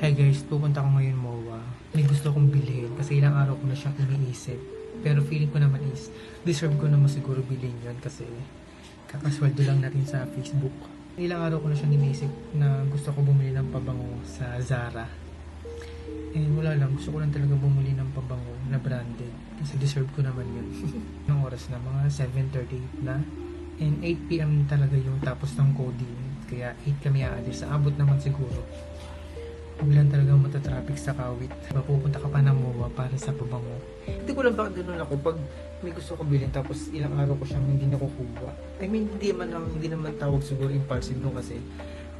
Hey guys, pupunta ko ngayon MOA. May gusto kong bilhin kasi ilang araw ko na siyang iniisip. Pero feeling ko naman is, deserve ko naman siguro bilhin yun kasi kakasweldo lang natin sa Facebook. Ilang araw ko na siyang iniisip na gusto ko bumili ng pabango sa Zara. And wala lang, gusto ko lang talaga bumili ng pabango na branded. Kasi deserve ko naman yun. Anong oras na? Mga 7.38 na. And 8pm talaga yung tapos ng coding. Kaya 8 kami aalis. Abot naman siguro. Biglang talaga matatraffic sa kawit. Mapupunta ka pa ng MOA para sa pabango. Hindi ko lang bakit ganun ako pag may gusto ko bilhin tapos ilang araw ko siyang hindi nakukuha. I mean, hindi man lang, hindi naman tawag siguro impulsive no kasi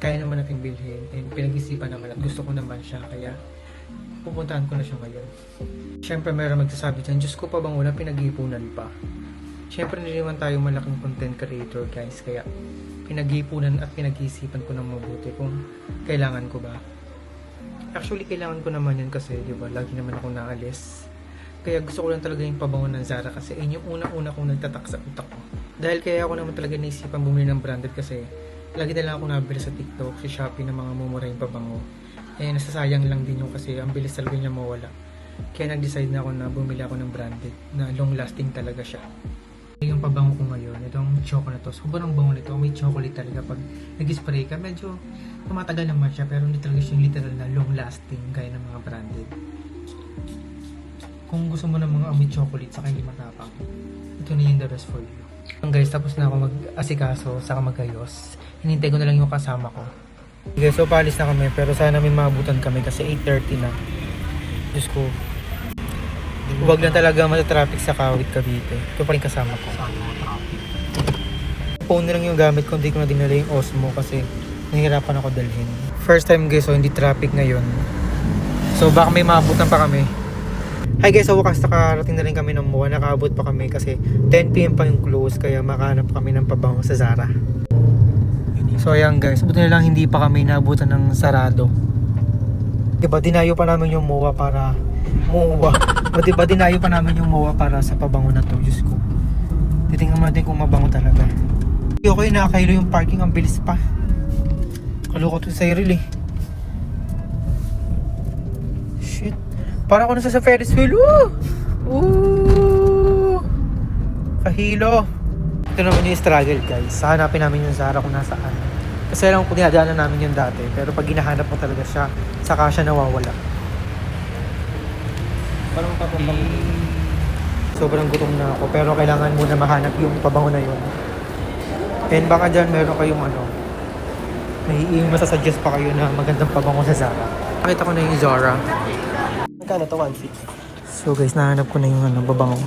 kaya naman natin bilhin and pinag-isipan naman at gusto ko naman siya kaya pupuntahan ko na siya ngayon. Siyempre meron magsasabi dyan, Diyos ko pa bang wala pinag-iipunan pa? Siyempre hindi naman tayo malaking content creator guys kaya pinag-iipunan at pinag-iisipan ko ng mabuti kung kailangan ko ba. Actually, kailangan ko naman yun kasi, di ba, lagi naman ako naalis. Kaya gusto ko lang talaga yung pabango ng Zara kasi yun yung unang-una kong nagtatak sa utak ko. Dahil kaya ako naman talaga naisipan bumili ng branded kasi lagi na lang ako nabili sa TikTok, sa Shopee ng mga mumurahing pabango. Eh, nasasayang lang din yung kasi ang bilis talaga niya mawala. Kaya nag-decide na ako na bumili ako ng branded na long lasting talaga siya. Yung pabango ko ngayon, chocolate to. Sobrang bango nito. May chocolate talaga pag nag-spray ka. Medyo tumatagal naman siya pero hindi talaga siya literal na long lasting gaya ng mga branded. Kung gusto mo ng mga amoy chocolate saka hindi matapang, ito na yung the best for you. Guys, tapos na ako mag-asikaso saka magayos. Hinintay ko na lang yung kasama ko. Okay, so paalis na kami pero sana may maabutan kami kasi 8.30 na. Diyos ko. Huwag lang talaga matatraffic sa Kawit, Cavite. Ito pa rin kasama ko. Phone na lang yung gamit ko, hindi ko na dinala yung Osmo kasi nahihirapan ako dalhin. First time guys, so hindi traffic ngayon. So baka may maabutan pa kami. Hi guys, so wakas nakarating na rin kami ng MOA. Nakaabot pa kami kasi 10pm pa yung close kaya makahanap kami ng pabango sa Zara. So ayan guys, buti na lang hindi pa kami naabutan ng sarado. Diba, dinayo pa namin yung MOA para MOA. o diba, dinayo pa namin yung MOA para sa pabango na to. Diyos ko. Titingnan natin kung mabango talaga. Okay, nakakahilo yung parking. Ang bilis pa. Kaloko to sa Cyril eh. Shit. Parang ako nasa sa Ferris wheel. Woo! Woo! Kahilo. Ito naman yung struggle guys. Hanapin namin yung Zara kung nasaan. Kasi alam ko dinadaanan namin yung dati. Pero pag hinahanap mo talaga siya, saka siya nawawala. Parang papabango. Sobrang gutom na ako. Pero kailangan muna mahanap yung pabango na yun. And baka dyan meron kayong ano, may masasuggest pa kayo na magandang pabango sa Zara. Nakita ko na yung Zara. Magkano to? 150. So guys, nahanap ko na yung ano, babango.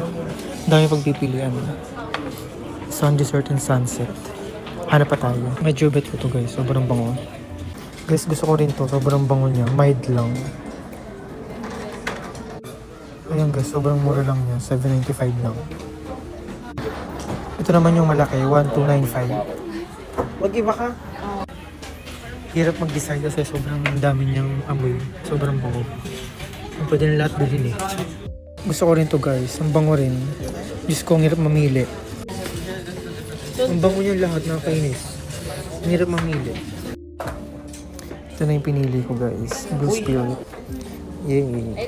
Ang dami pagpipilian. Sun Dessert and Sunset. Hanap pa tayo. Medyo bet ko to guys. Sobrang bango. Guys, gusto ko rin to. Sobrang bango niya. Mild lang. Ayan guys, sobrang mura lang niya. 795 lang. Ito naman yung malaki. 1295. Wag iba ka. Hirap mag-decide kasi sobrang dami niyang amoy. Sobrang bango. Ang pwede na lahat bilhin eh. Gusto ko rin to guys. Ang bango rin. Diyos ko, ang hirap mamili. Ang bango niya lahat, nakakainis. Ang hirap mamili. Ito na yung pinili ko guys. Blue Spirit. Yay.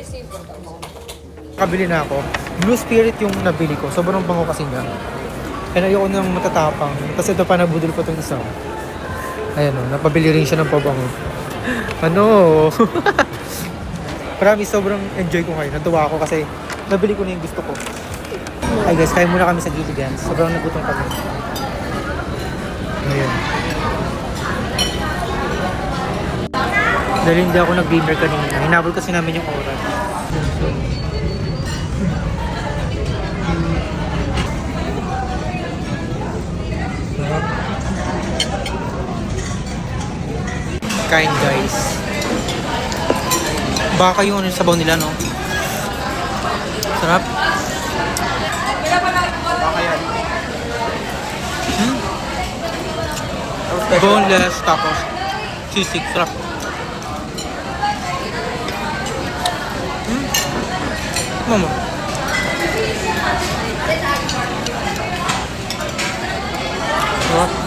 Kabili na ako. Blue Spirit yung nabili ko. Sobrang bango kasi niya. Kaya ayoko nang matatapang. Tapos ito pa nabudol ko itong isa. Ayan o, napabili rin siya ng pabango. ano? Promise, sobrang enjoy ko ngayon. Natuwa ako kasi nabili ko na yung gusto ko. Ay guys, kaya muna kami sa gilid yan. Sobrang nagutom kami. Ngayon. Dahil hindi ako nag-gamer kanina. Hinabol kasi namin yung oras. kain guys. Baka yung ano yung sabaw nila no. Sarap. Baka yan. Hmm? Boneless tapos sisig sarap. Hmm? Mama. Sarap.